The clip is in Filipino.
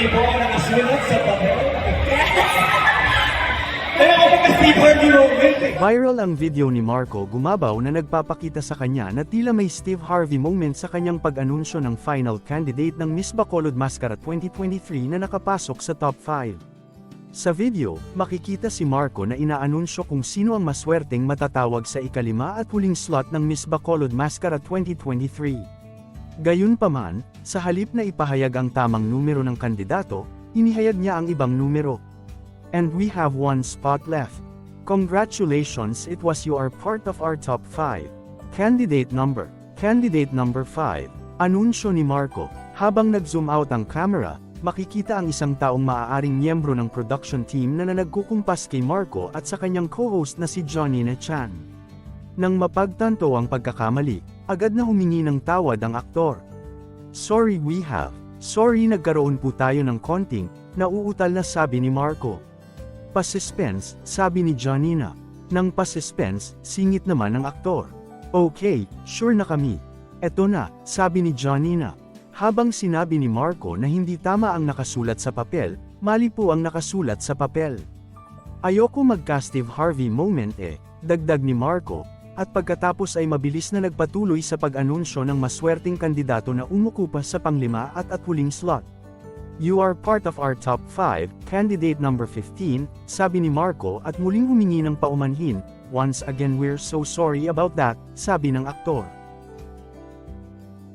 hindi po ako nakasulat sa papel. Kaya ako pagka-Steve Harvey moment eh. Viral ang video ni Marco Gumabaw na nagpapakita sa kanya na tila may Steve Harvey moment sa kanyang pag-anunsyo ng final candidate ng Miss Bacolod Mascara 2023 na nakapasok sa top 5. Sa video, makikita si Marco na inaanunsyo kung sino ang maswerteng matatawag sa ikalima at huling slot ng Miss Bacolod Mascara 2023. Gayunpaman, sa halip na ipahayag ang tamang numero ng kandidato, inihayag niya ang ibang numero. And we have one spot left. Congratulations it was you are part of our top 5. Candidate number. Candidate number 5. Anunsyo ni Marco. Habang nag-zoom out ang camera, makikita ang isang taong maaaring miyembro ng production team na nagkukumpas kay Marco at sa kanyang co-host na si Johnny Chan. Nang mapagtanto ang pagkakamali, agad na humingi ng tawad ang aktor. Sorry we have. Sorry nagkaroon po tayo ng konting, nauutal na sabi ni Marco. Pasuspense, sabi ni Johnina. Nang pasuspense, singit naman ng aktor. Okay, sure na kami. Eto na, sabi ni Johnina. Habang sinabi ni Marco na hindi tama ang nakasulat sa papel, mali po ang nakasulat sa papel. Ayoko magka Steve Harvey moment eh, dagdag ni Marco, at pagkatapos ay mabilis na nagpatuloy sa pag-anunsyo ng maswerteng kandidato na umukupa sa panglima at at huling slot. You are part of our top 5, candidate number 15, sabi ni Marco at muling humingi ng paumanhin, once again we're so sorry about that, sabi ng aktor.